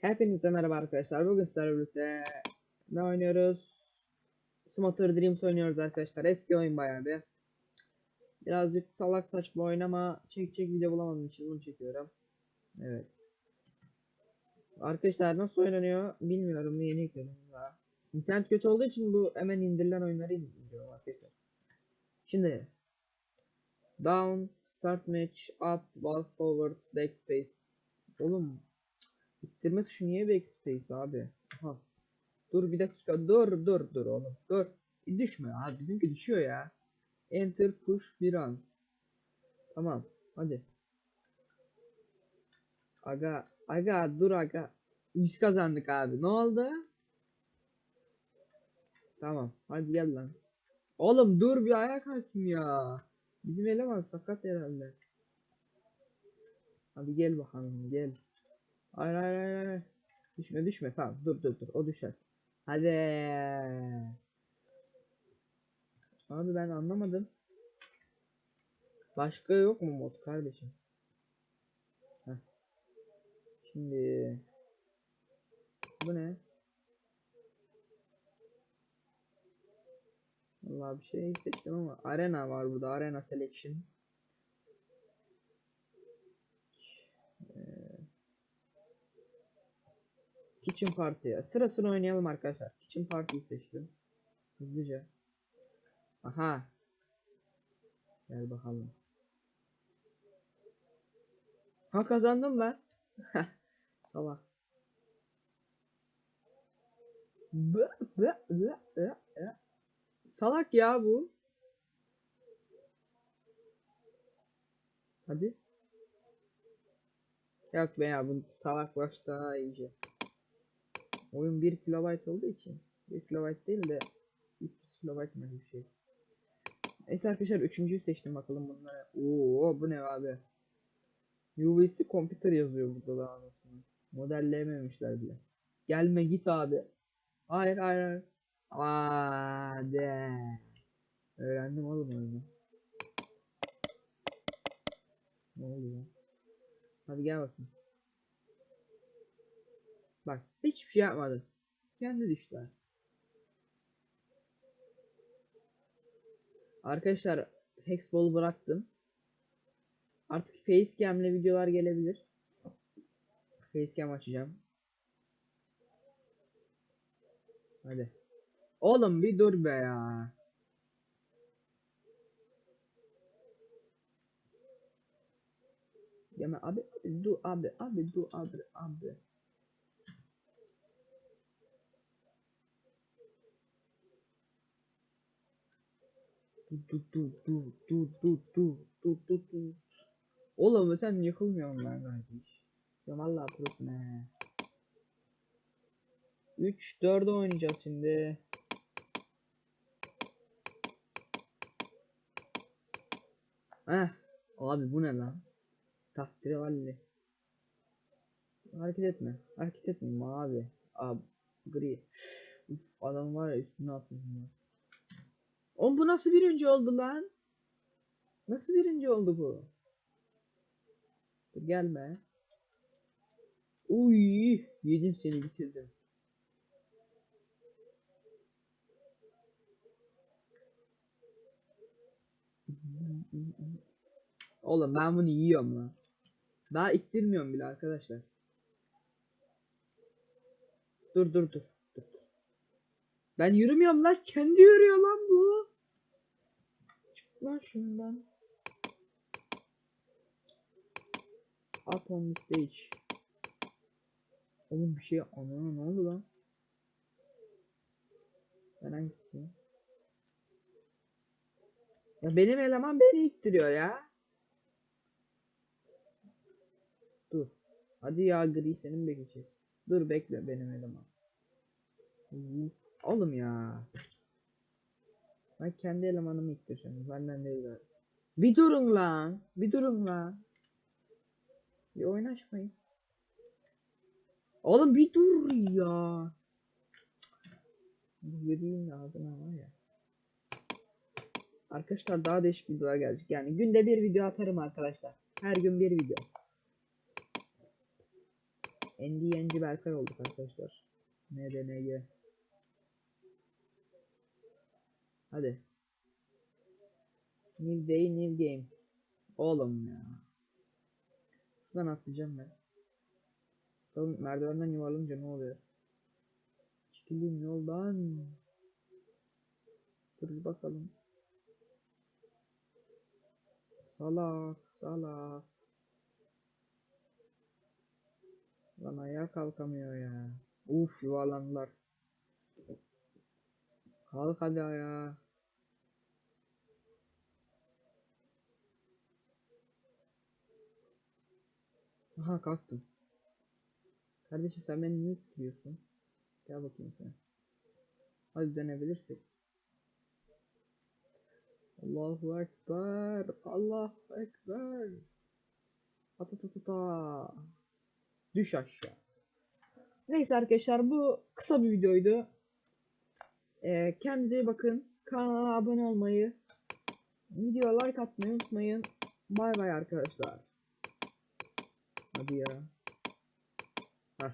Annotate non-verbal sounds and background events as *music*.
Hepinize merhaba arkadaşlar. Bugün sizlerle birlikte ne oynuyoruz? Smotter Dreams oynuyoruz arkadaşlar. Eski oyun bayağı bir. Birazcık salak saçma oyun ama çekecek video bulamadığım için bunu çekiyorum. Evet. Arkadaşlar nasıl oynanıyor bilmiyorum. Yeni yükledim daha. İnternet kötü olduğu için bu hemen indirilen oyunları indiriyorum arkadaşlar. Şimdi Down, Start Match, Up, Walk Forward, Backspace. Oğlum İttirme tuşu niye backspace abi? Aha. Dur bir dakika dur dur dur oğlum dur. E, düşme abi bizimki düşüyor ya. Enter push bir an. Tamam hadi. Aga aga dur aga. Biz kazandık abi ne oldu? Tamam hadi gel lan. Oğlum dur bir ayağa kalkayım ya. Bizim eleman sakat herhalde. Hadi gel bakalım gel. Hayır hayır hayır hayır. Düşme düşme tamam dur dur dur o düşer. Hadi. Abi ben anlamadım. Başka yok mu mod kardeşim? Heh. Şimdi bu ne? Vallahi bir şey seçtim ama arena var burada arena selection. Kitchen Party. Sıra sıra oynayalım arkadaşlar. Kitchen Party'yi seçtim. Hızlıca. Aha. Gel bakalım. Ha kazandım lan. *laughs* Salak. Salak ya bu. Hadi. Yok be ya bu salak başta iyice. Oyun 1 kilobayt olduğu için 1 kilobayt değil de 300 kilobayt mı bir şey. Neyse arkadaşlar üçüncüyü seçtim bakalım bunlara. Oo bu ne abi? UVC computer yazıyor burada da anasını. Modelleyememişler bile. Gelme git abi. Hayır hayır hayır. Hadi. Öğrendim oğlum oyunu. Ne oluyor? Hadi gel bakayım. Bak hiçbir şey yapmadı. Kendi düştüler. Arkadaşlar Hexball'u bıraktım. Artık Facecam'le videolar gelebilir. Facecam açacağım. Hadi. Oğlum bir dur be ya. Yeme abi, dur abi abi dur abi abi. Oğlum sen yıkılmıyorsun lan kardeş. Ya vallahi prosun he. 3 4'e oynayacağız şimdi. Heh. Abi bu ne lan? Takdiri valli. Hareket etme. Hareket etme mavi. Abi gri. Uf, adam var ya üstüne atmışım. Oğlum bu nasıl birinci oldu lan? Nasıl birinci oldu bu? Dur gelme. Uy, yedim seni bitirdim. Oğlum ben bunu yiyorum lan. Daha ittirmiyorum bile arkadaşlar. Dur dur dur. Ben yürümüyorum lan. Kendi yürüyor lan bu. Çık lan şundan. Up on the stage. Oğlum bir şey ana ne oldu lan? Ben hangisiyim? Ya benim eleman beni ittiriyor ya. Dur. Hadi ya gri senin bekleyeceğiz. Dur bekle benim eleman. Uf, Oğlum ya. Ben kendi elemanımı ittireceğim. Benden değil galiba. Bir durun lan. Bir durun lan. Bir oynaşmayın. Oğlum bir dur ya. Bu gri'nin ağzına var ya. Arkadaşlar daha değişik videolar gelecek. Yani günde bir video atarım arkadaşlar. Her gün bir video. Endi Yenci Berkay olduk arkadaşlar. NDNG. Hadi. New day, new game. Oğlum ya. Şuradan atlayacağım ben. Bakalım merdivenden yuvarlanınca ne oluyor? Çekileyim yoldan. Dur bakalım. Salak, salak. Lan ayağa kalkamıyor ya. Uf yuvarlandılar. Kalk hadi ayağa. Aha kalktım. Kardeşim sen beni niye tutuyorsun? Gel bakayım sen. Hadi dönebilirsek. Allahu Ekber. Allahu Ekber. Atatatata. Düş aşağı. Neyse arkadaşlar bu kısa bir videoydu. Ee, kendinize iyi bakın. Kanala abone olmayı, videoya like atmayı unutmayın. Bay bay arkadaşlar. Hadi ya. Heh.